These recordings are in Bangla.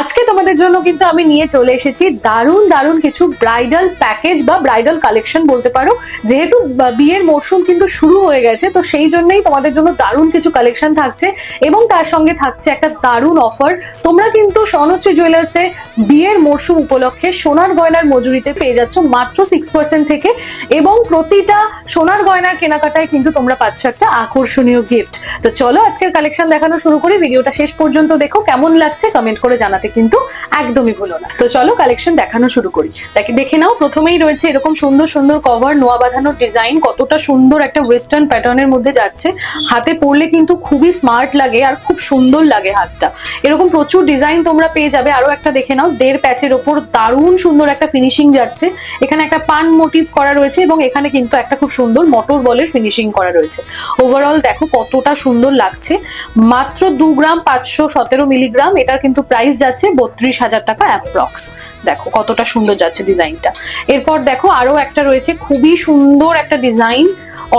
আজকে তোমাদের জন্য কিন্তু আমি নিয়ে চলে এসেছি দারুণ দারুণ কিছু ব্রাইডাল প্যাকেজ বা ব্রাইডাল কালেকশন বলতে পারো। যেহেতু বিয়ের মরশুম কিন্তু শুরু হয়ে গেছে, তো সেই জন্যই তোমাদের জন্য দারুণ কিছু কালেকশন থাকছে এবং তার সঙ্গে থাকছে একটা দারুণ অফার তোমরা কিন্তু স্বর্ণশ্রী জুয়েলার্সে বিয়ের মরশুম উপলক্ষে সোনার গয়নার মজুরিতে পেয়ে যাচ্ছ মাত্র সিক্স পার্সেন্ট থেকে এবং প্রতিটা সোনার গয়নার কেনাকাটায় কিন্তু তোমরা পাচ্ছ একটা আকর্ষণীয় গিফট তো চলো আজকের কালেকশন দেখানো শুরু করি, ভিডিওটা শেষ পর্যন্ত দেখো, কেমন লাগছে কমেন্ট করে জানাতে কিন্তু একদমই ভুলো না। তো চলো কালেকশন দেখানো শুরু করি। দেখে দেখে নাও, প্রথমেই রয়েছে এরকম সুন্দর সুন্দর কভার নোয়া বাঁধানোর ডিজাইন কতটা সুন্দর একটা ওয়েস্টার্ন প্যাটার্নের মধ্যে যাচ্ছে। হাতে পরলে কিন্তু খুবই স্মার্ট লাগে আর খুব সুন্দর লাগে হাতটা। এরকম প্রচুর ডিজাইন তোমরা পেয়ে যাবে। আরও একটা দেখে নাও, দেড় প্যাচের ওপর দারুণ সুন্দর একটা ফিনিশিং যাচ্ছে। এখানে একটা পান মোটিভ করা রয়েছে এবং এখানে কিন্তু একটা খুব সুন্দর মটর বলের ফিনিশিং করা রয়েছে। ওভারঅল দেখো কতটা সুন্দর লাগছে। মাত্র দু গ্রাম পাঁচশো সতেরো মিলিগ্রাম এটার কিন্তু প্রাইস যাচ্ছে বত্রিশ হাজার টাকা অ্যাপ্রক্স দেখো কতটা সুন্দর যাচ্ছে ডিজাইনটা। এরপর দেখো আরও একটা রয়েছে খুবই সুন্দর একটা ডিজাইন,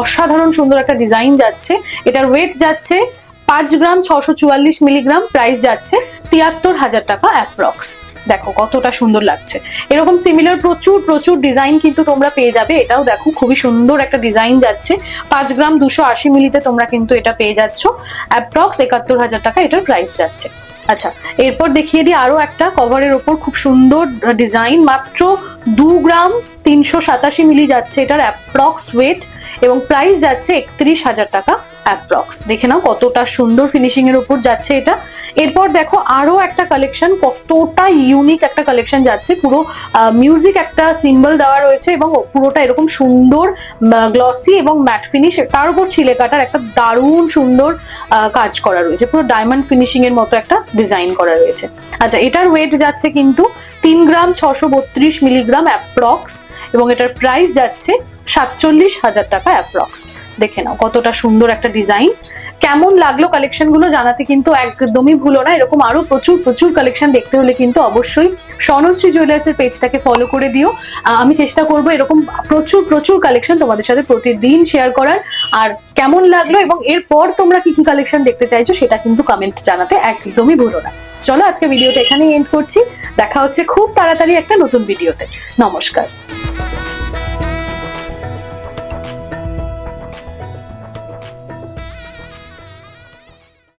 অসাধারণ সুন্দর একটা ডিজাইন যাচ্ছে। এটার ওয়েট যাচ্ছে পাঁচ গ্রাম ছশো চুয়াল্লিশ মিলিগ্রাম প্রাইস যাচ্ছে তিয়াত্তর হাজার টাকা অ্যাপ্রক্স দেখো কতটা সুন্দর লাগছে। এরকম সিমিলার প্রচুর প্রচুর ডিজাইন কিন্তু তোমরা পেয়ে যাবে। এটাও দেখো খুবই সুন্দর একটা ডিজাইন যাচ্ছে। পাঁচ গ্রাম দুশো আশি মিলিতে তোমরা কিন্তু এটা পেয়ে যাচ্ছ। অ্যাপ্রক্স একাত্তর হাজার টাকা এটার প্রাইস যাচ্ছে। আচ্ছা এরপর দেখিয়ে দিই আরও একটা কভারের ওপর খুব সুন্দর ডিজাইন মাত্র দু গ্রাম তিনশো সাতাশি মিলি যাচ্ছে এটার অ্যাপ্রক্স ওয়েট এবং প্রাইস যাচ্ছে একত্রিশ হাজার টাকা। অ্যাপ্রক্স দেখে নাও কতটা সুন্দর ফিনিশিং এর উপর যাচ্ছে এটা। এরপর দেখো আরও একটা কালেকশন কতটা ইউনিক একটা কালেকশন যাচ্ছে। পুরো মিউজিক একটা সিম্বল দেওয়া রয়েছে এবং পুরোটা এরকম সুন্দর গ্লসি এবং ম্যাট ফিনিশ তার উপর ছিলে কাটার একটা দারুণ সুন্দর কাজ করা রয়েছে। পুরো ডায়মন্ড ফিনিশিং এর মতো একটা ডিজাইন করা রয়েছে। আচ্ছা এটার ওয়েট যাচ্ছে কিন্তু তিন গ্রাম ছশো বত্রিশ মিলিগ্রাম অ্যাপ্রক্স এবং এটার প্রাইস যাচ্ছে সাতচল্লিশ হাজার টাকা অ্যাপ্রক্স দেখে নাও কতটা সুন্দর একটা ডিজাইন কেমন লাগল কালেকশনগুলো জানাতে কিন্তু একদমই ভুলো না। এরকম আরও প্রচুর প্রচুর কালেকশন দেখতে হলে কিন্তু অবশ্যই স্বর্ণশ্রী জুয়েলার্স এর পেজটাকে ফলো করে দিও। আমি চেষ্টা করব এরকম প্রচুর প্রচুর কালেকশন তোমাদের সাথে প্রতিদিন শেয়ার করার। আর কেমন লাগল এবং এরপর তোমরা কি কি কালেকশন দেখতে চাইছো সেটা কিন্তু কমেন্ট জানাতে একদমই ভুলো না। চলো আজকে ভিডিওটা এখানেই এন্ড করছি। দেখা হচ্ছে খুব তাড়াতাড়ি একটা নতুন ভিডিওতে নমস্কার।